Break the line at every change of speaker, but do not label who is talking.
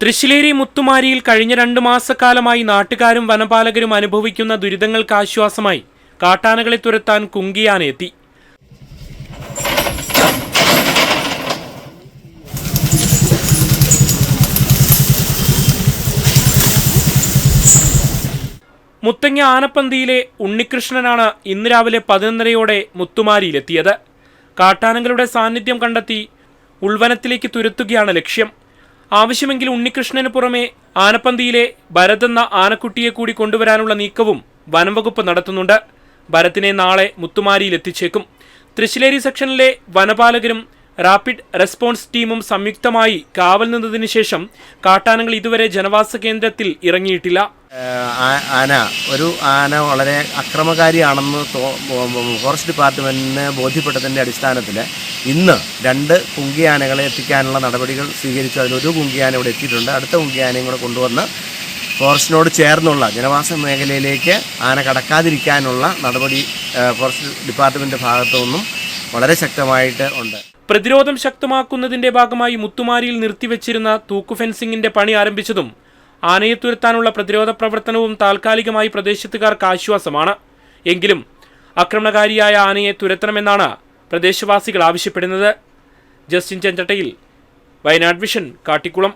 തൃശ്ശിലേരി മുത്തുമാരിയിൽ കഴിഞ്ഞ രണ്ട് മാസക്കാലമായി നാട്ടുകാരും വനപാലകരും അനുഭവിക്കുന്ന ദുരിതങ്ങൾക്ക് ആശ്വാസമായി കാട്ടാനകളെ തുരത്താൻ കുങ്കിയാനെത്തി മുത്തങ്ങ ആനപ്പന്തിയിലെ ഉണ്ണികൃഷ്ണനാണ് ഇന്ന് രാവിലെ പതിനൊന്നരയോടെ മുത്തുമാരിയിലെത്തിയത്. കാട്ടാനകളുടെ സാന്നിധ്യം കണ്ടെത്തി ഉൾവനത്തിലേക്ക് തുരത്തുകയാണ് ലക്ഷ്യം. ആവശ്യമെങ്കിൽ ഉണ്ണികൃഷ്ണന് പുറമെ ആനപ്പന്തിയിലെ ഭരതെന്ന ആനക്കുട്ടിയെ കൂടി കൊണ്ടുവരാനുള്ള നീക്കവും വനംവകുപ്പ് നടത്തുന്നുണ്ട്. ഭരത്തിനെ നാളെ മുത്തുമാരിയിൽ എത്തിച്ചേക്കും തൃശ്ശിലേരി സെക്ഷനിലെ വനപാലകരും റാപ്പിഡ് റെസ്പോൺസ് ടീമും സംയുക്തമായി കാവൽ നിന്നതിന് ശേഷം കാട്ടാനകൾ ഇതുവരെ ജനവാസ കേന്ദ്രത്തിൽ ഇറങ്ങിയിട്ടില്ല.
ആന ഒരു ആന വളരെ അക്രമകാരിയാണെന്ന് ഫോറസ്റ്റ് ഡിപ്പാർട്ട്മെന്റിന് ബോധ്യപ്പെട്ടതിന്റെ അടിസ്ഥാനത്തിൽ ഇന്ന് രണ്ട് കുങ്കിയാനകളെ എത്തിക്കാനുള്ള നടപടികൾ സ്വീകരിച്ചു. അതിലൊരു കുങ്കിയാന ഇവിടെ എത്തിയിട്ടുണ്ട്. അടുത്ത കുങ്കിയാനയും കൂടെ കൊണ്ടുവന്ന് ഫോറസ്റ്റിനോട് ചേർന്നുള്ള ജനവാസ മേഖലയിലേക്ക് ആന കടക്കാതിരിക്കാനുള്ള നടപടി ഫോറസ്റ്റ് ഡിപ്പാർട്ട്മെന്റ് ഭാഗത്തു നിന്നും വളരെ ശക്തമായിട്ട് ഉണ്ട്.
പ്രതിരോധം ശക്തമാക്കുന്നതിന്റെ ഭാഗമായി മുത്തുമാരിയിൽ നിർത്തിവെച്ചിരുന്ന തൂക്കു ഫെൻസിംഗിന്റെ പണി ആരംഭിച്ചതും ആനയെ തുരത്താനുള്ള പ്രതിരോധ പ്രവർത്തനവും താൽക്കാലികമായി പ്രദേശത്തുകാർക്ക് ആശ്വാസമാണ്. എങ്കിലും ആക്രമണകാരിയായ ആനയെ തുരത്തണമെന്നാണ് പ്രദേശവാസികൾ ആവശ്യപ്പെടുന്നത്. ജസ്റ്റിൻ ചെഞ്ചട്ടയിൽ വയനാട് വിഷൻ കാട്ടിക്കുളം.